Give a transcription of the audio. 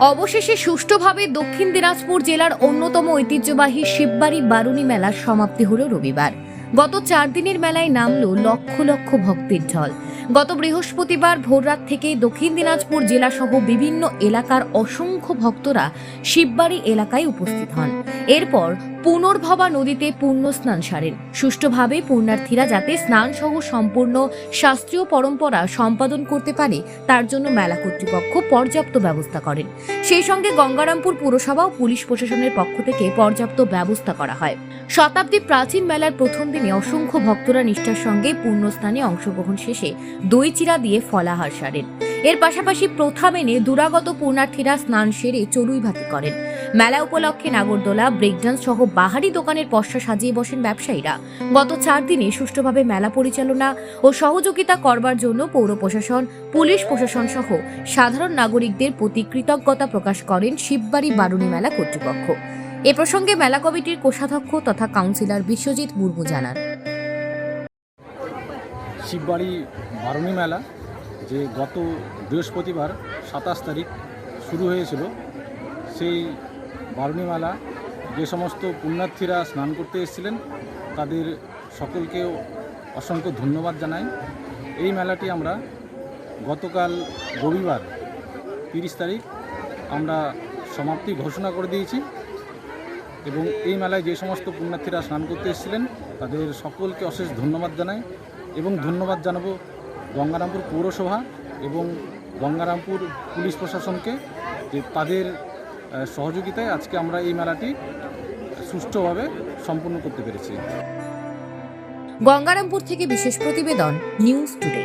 অবশেষে সুষ্ঠুভাবে দক্ষিণ দিনাজপুর জেলার অন্যতম ঐতিহ্যবাহী শিববাড়ি বারুণী মেলার সমাপ্তি হল রবিবার। গত চার দিনের মেলায় নামল লক্ষ লক্ষ ভক্তের ঢল। গত বৃহস্পতিবার ভোররাত থেকে দক্ষিণ দিনাজপুর জেলাসহ বিভিন্ন এলাকার অসংখ্য ভক্তরা শিববাড়ি এলাকায় উপস্থিত হন। এরপর পুনর্ভবা নদীতে পূর্ণ স্নান সারেন। সুষ্ঠুভাবে পুণ্যার্থীরা যাতে স্নান সহ সম্পূর্ণ শাস্ত্রীয় পরম্পরা সম্পাদন করতে পারে, তার জন্য মেলা কর্তৃপক্ষ পর্যাপ্ত ব্যবস্থা করেন। সেই সঙ্গে গঙ্গারামপুর পুরসভা ও পুলিশ প্রশাসনের পক্ষ থেকে পর্যাপ্ত ব্যবস্থা করা হয়। শতাব্দী প্রাচীন মেলার প্রথম দিনে অসংখ্য ভক্তরা নিষ্ঠার সঙ্গে পুণ্যস্থানে অংশগ্রহণ শেষে দই চিরা দিয়ে ফলাহার সারেন। এর পাশাপাশি প্রথা মেনে দুরাগত পুণ্যার্থীরা স্নান সেরে চড়ুই ভাতি করেন। মেলা উপলক্ষে নাগরদোলা, ব্রেকডান্স সহ বাহারি দোকানের পশ্চা সাজিয়ে বসেন ব্যবসায়ীরা। গত চার দিনে সুষ্ঠুভাবে মেলা পরিচালনা ও সহযোগিতা করবার জন্য পৌর প্রশাসন, পুলিশ প্রশাসন সহ সাধারণ নাগরিকদের প্রতি কৃতজ্ঞতা প্রকাশ করেন শিববাড়ি বারুণী মেলা কর্তৃপক্ষ। এ প্রসঙ্গে মেলা কমিটির কোষাধ্যক্ষ তথা কাউন্সিলর বিশ্বজিৎ মুর্মু জানান। শিববাড়ি বারুণী মেলা, যে গত বৃহস্পতিবার সাতাশ তারিখ শুরু হয়েছিল, সেই বারুণী মেলা যে সমস্ত পুণ্যার্থীরা স্নান করতে এসেছিলেন, তাদের সকলকে অসংখ্য ধন্যবাদ জানাই। এই মেলাটি আমরা গতকাল রবিবার তিরিশ তারিখ আমরা সমাপ্তি ঘোষণা করে দিয়েছি এবং এই মেলায় যে সমস্ত পুণ্যার্থীরা স্নান করতে এসেছিলেন, তাদের সকলকে অশেষ ধন্যবাদ জানাই। এবং ধন্যবাদ জানাব গঙ্গারামপুর পৌরসভা এবং গঙ্গারামপুর পুলিশ প্রশাসনকে যে তাদের সহযোগিতায় আজকে আমরা এই মেলাটি সুষ্ঠুভাবে সম্পন্ন করতে পেরেছি। গঙ্গারামপুর থেকে বিশেষ প্রতিবেদন নিউজ টুডে।